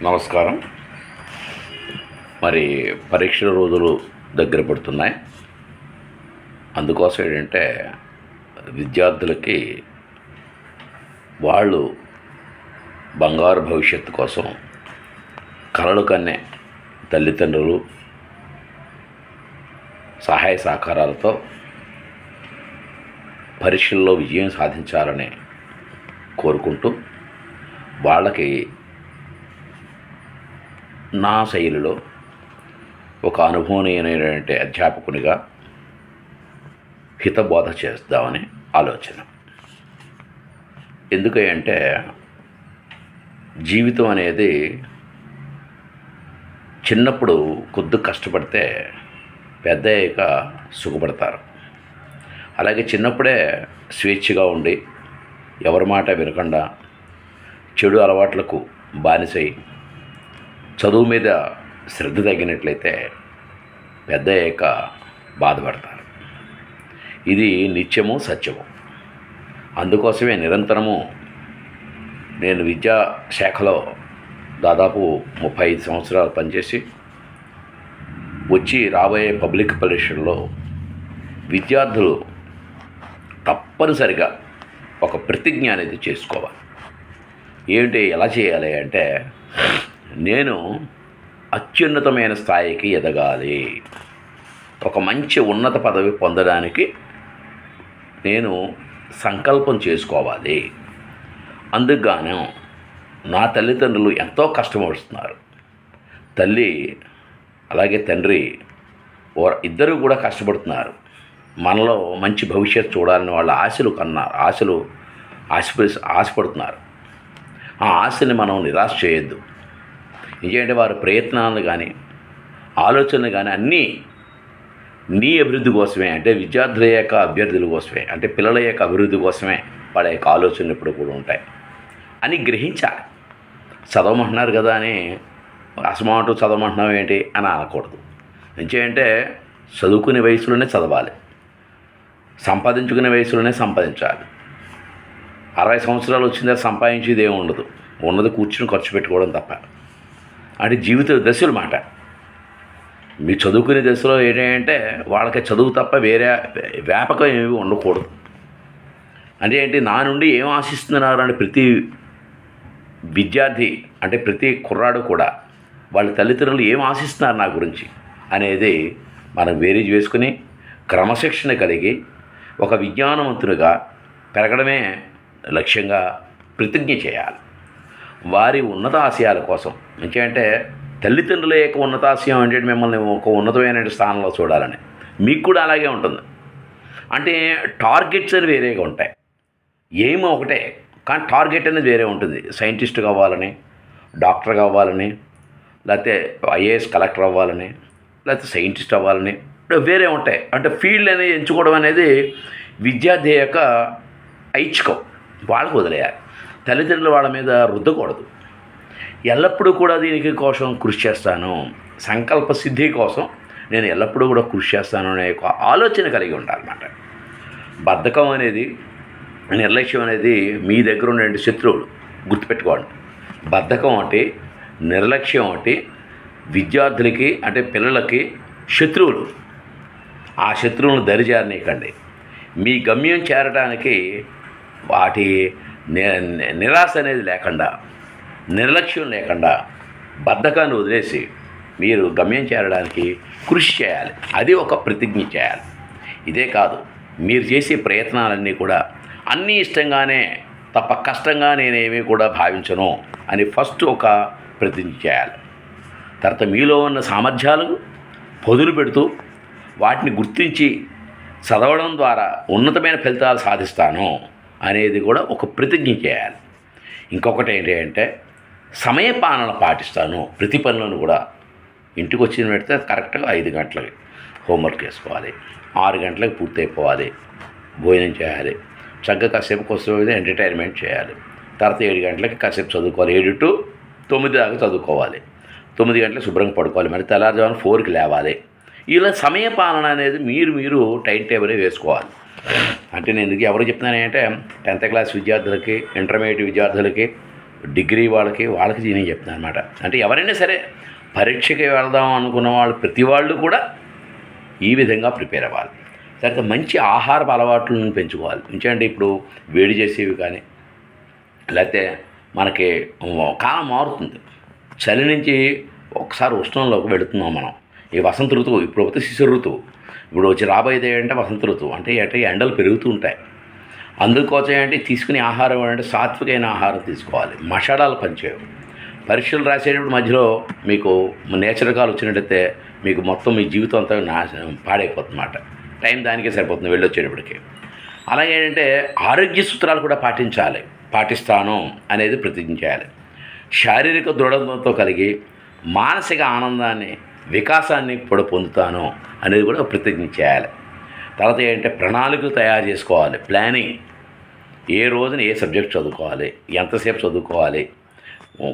నమస్కారం. మరి పరీక్షల రోజులు దగ్గర పడుతున్నాయి. అందుకోసం ఏంటంటే విద్యార్థులకి వాళ్ళు బంగారు భవిష్యత్తు కోసం కలలు కన్నే తల్లిదండ్రులు సహాయ సహకారాలతో పరీక్షల్లో విజయం సాధించాలని కోరుకుంటూ వాళ్ళకి నా శైలిలో ఒక అనుభవనీయమైనటువంటి అధ్యాపకునిగా హితబోధ చేద్దామని ఆలోచన. ఎందుకంటే జీవితం అనేది చిన్నప్పుడు కొద్ది కష్టపడితే పెద్ద అయ్యాక సుఖపడతారు. అలాగే చిన్నప్పుడే స్వేచ్ఛగా ఉండి ఎవరి మాట వినకుండా చెడు అలవాట్లకు బానిసై చదువు మీద శ్రద్ధ తగ్గినట్లయితే పెద్ద అయ్యాక బాధపడతారు. ఇది నిత్యము సత్యము. అందుకోసమే నిరంతరము నేను విద్యా శాఖలో దాదాపు ముప్పై ఐదు సంవత్సరాలు పనిచేసి వచ్చి రాబోయే పబ్లిక్ పరీక్షల్లో విద్యార్థులు తప్పనిసరిగా ఒక ప్రతిజ్ఞ అనేది చేసుకోవాలి. ఏంటి ఎలా చేయాలి అంటే నేను అత్యున్నతమైన స్థాయికి ఎదగాలి. ఒక మంచి ఉన్నత పదవి పొందడానికి నేను సంకల్పం చేసుకోవాలి. అందుకుగాను నా తల్లిదండ్రులు ఎంతో కష్టపడుతున్నారు. తల్లి అలాగే తండ్రి ఇద్దరు కూడా కష్టపడుతున్నారు. మనలో మంచి భవిష్యత్తు చూడాలని వాళ్ళ ఆశలు కన్నారు ఆశలు ఆశపడి ఆశపడుతున్నారు. ఆ ఆశని మనం నిరాశ చేయొద్దు. ఎందుకంటే వారి ప్రయత్నాలను కానీ ఆలోచనలు కానీ అన్నీ నీ అభివృద్ధి కోసమే. అంటే విద్యార్థుల యొక్క అభ్యర్థుల కోసమే. అంటే పిల్లల యొక్క అభివృద్ధి కోసమే వాళ్ళ యొక్క ఆలోచనలు ఎప్పుడు కూడా ఉంటాయి. అని గ్రహించాలి. చదవమంటున్నారు కదా అని అసమాటు చదవమంటున్నావు ఏంటి అని అనకూడదు. ఎందుకంటే చదువుకునే వయసులోనే చదవాలి. సంపాదించుకునే వయసులోనే సంపాదించాలి. అరవై సంవత్సరాలు వచ్చిందా సంపాదించేది ఏమి ఉండదు. ఉన్నది కూర్చుని ఖర్చు పెట్టుకోవడం తప్ప. అంటే జీవిత దశలు మాట. మీ చదువుకునే దశలో ఏంటంటే వాళ్ళకి చదువు తప్ప వేరే వ్యాపకం ఏమి ఉండకూడదు. అంటే ఏంటి నా నుండి ఏం ఆశిస్తున్నారు అని ప్రతి విద్యార్థి అంటే ప్రతి కుర్రాడు కూడా వాళ్ళ తల్లిదండ్రులు ఏం ఆశిస్తున్నారు నా గురించి అనేది మనం వేరేజ్ వేసుకుని క్రమశిక్షణ కలిగి ఒక విజ్ఞానవంతునిగా పెరగడమే లక్ష్యంగా ప్రతిజ్ఞ చేయాలి. వారి ఉన్నత ఆశయాల కోసం. ఎందుకంటే తల్లిదండ్రుల యొక్క ఉన్నతాశయం అంటే మిమ్మల్ని ఒక ఉన్నతమైన స్థానంలో చూడాలని. మీకు కూడా అలాగే ఉంటుంది. అంటే టార్గెట్స్ అని వేరేగా ఉంటాయి. ఏమో ఒకటే కానీ టార్గెట్ అనేది వేరే ఉంటుంది. సైంటిస్ట్ కావాలని డాక్టర్ కావాలని లేకపోతే ఐఏఎస్ కలెక్టర్ అవ్వాలని లేకపోతే సైంటిస్ట్ అవ్వాలని వేరే ఉంటాయి. అంటే ఫీల్డ్ అనేది ఎంచుకోవడం అనేది విద్యార్థి యొక్క ఐచ్ఛికం. వాళ్ళకు వదిలేయాలి. తల్లిదండ్రులు వాళ్ళ మీద రుద్దకూడదు. ఎల్లప్పుడూ కూడా దీనికి కోసం కృషి చేస్తాను. సంకల్ప సిద్ధి కోసం నేను ఎల్లప్పుడూ కూడా కృషి చేస్తాను అనే ఒక ఆలోచన కలిగి ఉండాలన్నమాట. బద్ధకం అనేది నిర్లక్ష్యం అనేది మీ దగ్గర ఉండే శత్రువులు గుర్తుపెట్టుకోండి. బద్ధకం ఒకటి నిర్లక్ష్యం ఒకటి విద్యార్థులకి అంటే పిల్లలకి శత్రువులు. ఆ శత్రువులను దరిజారనీయకండి. మీ గమ్యం చేరడానికి వాటి నిరాశ అనేది లేకుండా నిర్లక్ష్యం లేకుండా బద్ధకాన్ని వదిలేసి మీరు గమ్యం చేరడానికి కృషి చేయాలి. అది ఒక ప్రతిజ్ఞ చేయాలి. ఇదే కాదు మీరు చేసే ప్రయత్నాలన్నీ కూడా అన్నీ ఇష్టంగానే తప్ప కష్టంగా నేనేమీ కూడా భావించను అని ఫస్ట్ ఒక ప్రతిజ్ఞ చేయాలి. తర్వాత మీలో ఉన్న సామర్థ్యాలు పొదులు పెడుతూ వాటిని గుర్తించి చదవడం ద్వారా ఉన్నతమైన ఫలితాలు సాధిస్తాను. అనేది కూడా ఒక ప్రతిజ్ఞ చేయాలి. ఇంకొకటి ఏంటి అంటే సమయపాలన పాటిస్తాను. ప్రతి పనులను కూడా ఇంటికి వచ్చిన పెడితే కరెక్ట్గా ఐదు గంటలకి హోంవర్క్ చేసుకోవాలి. ఆరు గంటలకు పూర్తి అయిపోవాలి భోజనం చేయాలి. చక్కగా కాసేపు కోసం ఎంటర్టైన్మెంట్ చేయాలి. తర్వాత ఏడు గంటలకి కాసేపు చదువుకోవాలి. ఏడు టు తొమ్మిది దాకా చదువుకోవాలి. తొమ్మిది గంటలకు శుభ్రంగా పడుకోవాలి. మరి తెల్లారుజామున ఫోర్కి లేవాలి. ఇలా సమయ పాలన అనేది మీరు మీరు టైం టేబులే వేసుకోవాలి. అంటే నేను ఎందుకు ఎవరు చెప్తున్నానంటే టెన్త్ క్లాస్ విద్యార్థులకి ఇంటర్మీడియట్ విద్యార్థులకి డిగ్రీ వాళ్ళకి వాళ్ళకి నేను చెప్తున్నాను అనమాట అంటే ఎవరైనా సరే పరీక్షకి వెళ్దాం అనుకున్న వాళ్ళు ప్రతి వాళ్ళు కూడా ఈ విధంగా ప్రిపేర్ అవ్వాలి. తర్వాత మంచి ఆహారపు అలవాట్లను పెంచుకోవాలి. ఎందుకంటే ఇప్పుడు వేడి చేసేవి కానీ లేకపోతే మనకి కాలం మారుతుంది. చలి నుంచి ఒకసారి ఉష్ణంలోకి వెళుతున్నాం మనం. ఈ వసంత ఋతువు ఇప్పుడు పోతే శిశు ఋతువు. ఇప్పుడు వచ్చి రాబోయేది ఏంటంటే వసంత ఋతువు. అంటే అంటే ఎండలు పెరుగుతూ ఉంటాయి. అందుకోసం ఏంటి తీసుకునే ఆహారం అంటే సాత్వికమైన ఆహారం తీసుకోవాలి. మషాడాలు పనిచేయవు. పరీక్షలు రాసేటప్పుడు మధ్యలో మీకు నేచర్ కాల్ వచ్చినట్టయితే మీకు మొత్తం మీ జీవితం అంతా నాశనం పాడైపోతుంది అన్నమాట టైం దానికే సరిపోతుంది వెళ్ళొచ్చేటప్పటికి. అలాగే ఏంటంటే ఆరోగ్య సూత్రాలు కూడా పాటించాలి. పాటిస్తాను అనేది ప్రతిజ్ఞ చేయాలి. శారీరక దృఢత్వంతో కలిగి మానసిక ఆనందాన్ని వికాసాన్ని కూడా పొందుతాను అనేది కూడా ప్రతిజ్ఞ చేయాలి. తర్వాత ఏంటంటే ప్రణాళికలు తయారు చేసుకోవాలి ప్లానింగ్ ఏ రోజున ఏ సబ్జెక్ట్ చదువుకోవాలి ఎంతసేపు చదువుకోవాలి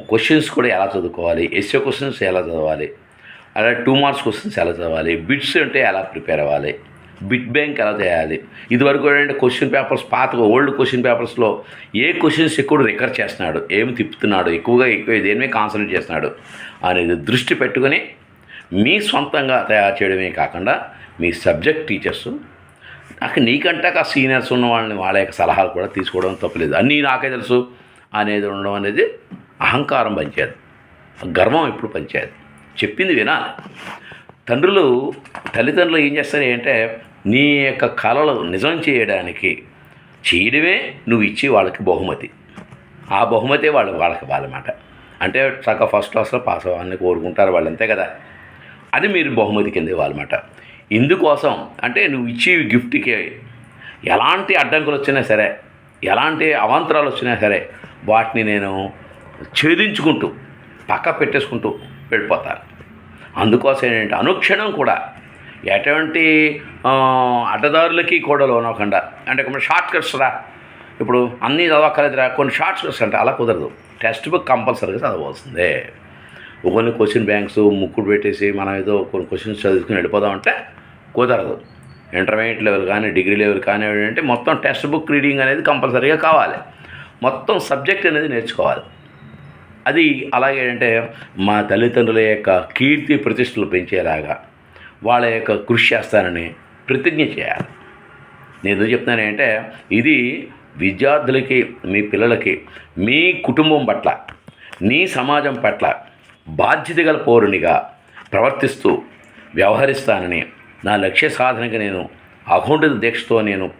క్వశ్చన్స్ కూడా ఎలా చదువుకోవాలి ఎస్ఏ క్వశ్చన్స్ ఎలా చదవాలి అలాగే టూ మార్క్స్ క్వశ్చన్స్ ఎలా చదవాలి బిట్స్ అంటే ఎలా ప్రిపేర్ అవ్వాలి బిట్ బ్యాంక్ ఎలా చేయాలి. ఇదివరకు ఏంటంటే క్వశ్చన్ పేపర్స్ పాత ఓల్డ్ క్వశ్చన్ పేపర్స్లో ఏ క్వశ్చన్స్ ఎక్కువ రికర్ చేస్తున్నాడు ఏమి తిప్పుతున్నాడు ఎక్కువగా ఎక్కువ దేని మీద కాన్సన్ట్రేట్ చేస్తున్నాడు అనేది దృష్టి పెట్టుకొని మీ సొంతంగా తయారు చేయడమే కాకుండా మీ సబ్జెక్ట్ టీచర్స్ నాకు నీకంటే ఆ సీనియర్స్ ఉన్న వాళ్ళని వాళ్ళ యొక్క సలహాలు కూడా తీసుకోవడం తప్పలేదు. అన్నీ నాకే తెలుసు అనేది ఉండడం అనేది అహంకారం పంచేది గర్వం ఎప్పుడు పంచేది చెప్పింది వినాలి. తండ్రులు తల్లిదండ్రులు ఏం చేస్తారు అంటే నీ యొక్క కళలు నిజం చేయడానికి చేయడమే నువ్వు ఇచ్చి వాళ్ళకి బహుమతి. ఆ బహుమతే వాళ్ళు వాళ్ళకి ఇవ్వాలన్నమాట అంటే చక్క ఫస్ట్ క్లాస్లో పాస్ అవ్వాలని కోరుకుంటారు వాళ్ళు అంతే కదా. అది మీరు బహుమతి కింద ఇవ్వాలన్నమాట. ఇందుకోసం అంటే నువ్వు ఇచ్చే గిఫ్ట్కి ఎలాంటి అడ్డంకులు వచ్చినా సరే ఎలాంటి అవాంతరాలు వచ్చినా సరే వాటిని నేను ఛేదించుకుంటూ పక్క పెట్టేసుకుంటూ వెళ్ళిపోతాను. అందుకోసం ఏంటంటే అనుక్షణం కూడా ఎటువంటి అడ్డదారులకి కూడా లోనవకుండా అంటే కొన్ని షార్ట్ కట్స్ రా ఇప్పుడు అన్నీ చదవక్కర్లేదురా కొన్ని షార్ట్ కట్స్ అంటే అలా కుదరదు. టెక్స్ట్ బుక్ కంపల్సరీగా చదవాల్సిందే. కొన్ని క్వశ్చన్ బ్యాంక్స్ ముక్కుడు పెట్టేసి మనం ఏదో కొన్ని క్వశ్చన్స్ చదువుకుని వెళ్ళిపోదాం అంటే కుదరదు. ఇంటర్మీడియట్ లెవెల్ కానీ డిగ్రీ లెవెల్ కానీ అంటే మొత్తం టెక్స్ట్ బుక్ రీడింగ్ అనేది కంపల్సరీగా కావాలి. మొత్తం సబ్జెక్ట్ అనేది నేర్చుకోవాలి. అది అలాగే అంటే మా తల్లిదండ్రుల యొక్క కీర్తి ప్రతిష్టలు పెంచేలాగా వాళ్ళ యొక్క కృషి చేస్తానని ప్రతిజ్ఞ చేయాలి. నేను ఎందుకు చెప్తున్నానంటే ఇది విద్యార్థులకి మీ పిల్లలకి మీ కుటుంబం పట్ల నీ సమాజం పట్ల బాధ్యత గల పౌరునిగా ప్రవర్తిస్తూ వ్యవహరిస్తానని నా లక్ష్య సాధనకి నేను అఖండిత దీక్షతో నేను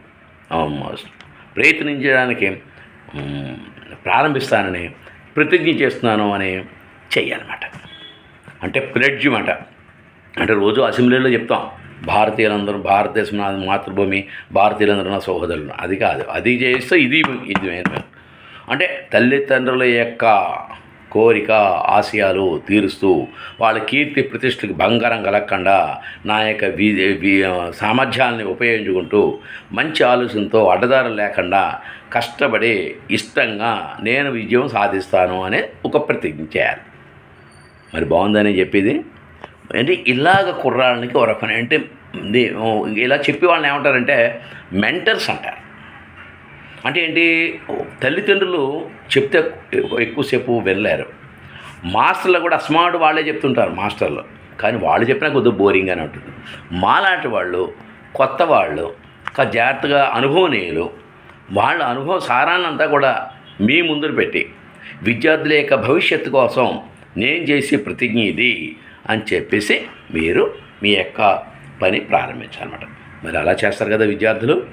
ప్రయత్నించడానికి ప్రారంభిస్తానని ప్రతిజ్ఞ చేస్తున్నాను అని చెయ్యాలన్నమాట అంటే ప్లెడ్జ్ మాట. అంటే రోజు అసెంబ్లీలో చెప్తాం భారతీయులందరూ భారతదేశం నా మాతృభూమి భారతీయులందరూ నా సహోదరులు అది కాదు. అది చేస్తే ఇది ఇది అంటే తల్లిదండ్రుల యొక్క కోరిక ఆశయాలు తీరుస్తూ వాళ్ళ కీర్తి ప్రతిష్టలకు భంగారం కలగకుండా నా యొక్క సామర్థ్యాలని ఉపయోగించుకుంటూ మంచి ఆలోచనతో అడ్డదారులు లేకుండా కష్టపడి ఇష్టంగా నేను విజయం సాధిస్తాను అనే ఒక ప్రతిజ్ఞ చేయాలి. మరి బాగుందని చెప్పేది? అంటే ఇలాగ కుర్రాళ్ళకి ఒక రకమైన అంటే ఇలా చెప్పి వాళ్ళని ఏమంటారంటే మెంటర్స్ అంటారు. అంటే ఏంటి? తల్లిదండ్రులు చెప్తే ఎక్కువసేపు వెళ్ళారు మాస్టర్లు కూడా అస్మార్ట్ వాళ్ళే చెప్తుంటారు మాస్టర్లు. కానీ వాళ్ళు చెప్పినా కొద్దిగా బోరింగ్ అని ఉంటుంది. మాలాంటి వాళ్ళు కొత్త వాళ్ళు జాగ్రత్తగా అనుభవనీయులు వాళ్ళ అనుభవ సారాన్నంతా కూడా మీ ముందు పెట్టి విద్యార్థుల యొక్క భవిష్యత్తు కోసం నేను చేసే ప్రతిజ్ఞ ఇది అని చెప్పేసి మీరు మీ యొక్క పని ప్రారంభించాలన్నమాట. మరి అలా చేస్తారు కదా విద్యార్థులు.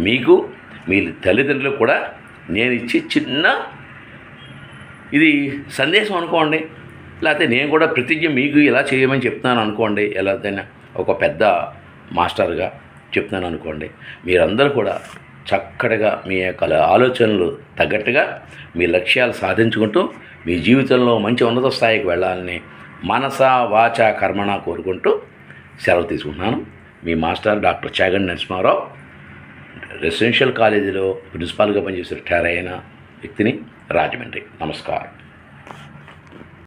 మీకు మీ తల్లిదండ్రులు కూడా నేను ఇచ్చే చిన్న ఇది సందేశం అనుకోండి. లేకపోతే నేను కూడా ప్రతిజ్ఞ మీకు ఇలా చేయమని చెప్తున్నాను అనుకోండి. ఎలాగైనా ఒక పెద్ద మాస్టర్గా చెప్తున్నాను అనుకోండి. మీరందరూ కూడా చక్కటిగా మీ యొక్క ఆలోచనలు తగ్గట్టుగా మీ లక్ష్యాలు సాధించుకుంటూ మీ జీవితంలో మంచి ఉన్నత స్థాయికి వెళ్ళాలని మనస వాచ కర్మణ కోరుకుంటూ సెలవు తీసుకుంటున్నాను. మీ master doctor Chaganti Narasimharao. Residential కాలేజీలో ప్రిన్సిపాల్గా పనిచేసే రిటైర్ అయిన వ్యక్తిని రాజమండ్రి. నమస్కారం.